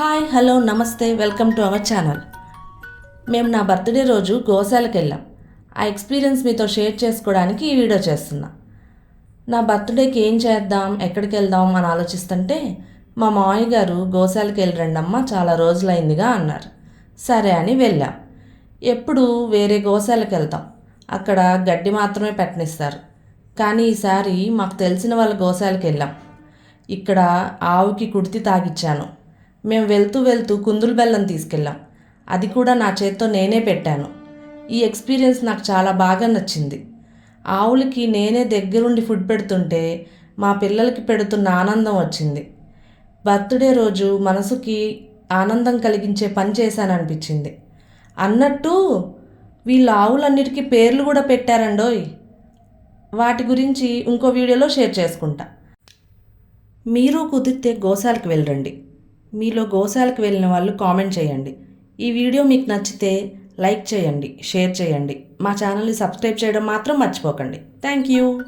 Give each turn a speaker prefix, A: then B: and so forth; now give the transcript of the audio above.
A: Hi hello namaste welcome to our channel. మేము నా birthday రోజు గోశాలకు వెళ్ళాం. ఆ ఎక్స్పీరియన్స్ మీతో షేర్ చేసుకోవడానికి ఈ వీడియో చేస్తున్నా. నా బర్త్డేకి ఏం చేద్దాం ఎక్కడికి వెళ్దాం అని ఆలోచిస్తుంటే మా మామయ్య గారు గోశాలకు వెళ్ళరండమ్మా చాలా రోజులైందిగా అన్నారు. సరే అని వెళ్ళాం. ఎప్పుడు వేరే గోశాలకు వెళ్తాం. అక్కడ గడ్డి మాత్రమే పెట్టనిస్తారు. కానీ ఈసారి మాకు తెలిసిన వాళ్ళ గోశాలకు వెళ్ళాం. ఇక్కడ ఆవుకి కుడితి తాగిచ్చాను. మేము వెళ్తూ వెళ్తూ కుందులు బెల్లం తీసుకెళ్ళాం. అది కూడా నా చేత్తో నేనే పెట్టాను. ఈ ఎక్స్పీరియన్స్ నాకు చాలా బాగా నచ్చింది. ఆవులకి నేనే దగ్గరుండి ఫుడ్ పెడుతుంటే మా పిల్లలకి పెడుతున్న ఆనందం వచ్చింది. బర్త్డే రోజు మనసుకి ఆనందం కలిగించే పని చేశాననిపించింది. అన్నట్టు వీళ్ళ ఆవులన్నిటికీ పేర్లు కూడా పెట్టారండోయ్. వాటి గురించి ఇంకో వీడియోలో షేర్ చేసుకుంటా. మీరు కుదిరితే గోశాలకు వెళ్ళండి మీలో గోశాలకు వెళ్ళిన వాళ్ళు కామెంట్ చేయండి. ఈ వీడియో మీకు నచ్చితే లైక్ చేయండి షేర్ చేయండి. మా ఛానల్ని సబ్స్క్రైబ్ చేయడం మాత్రం మర్చిపోకండి. Thank you.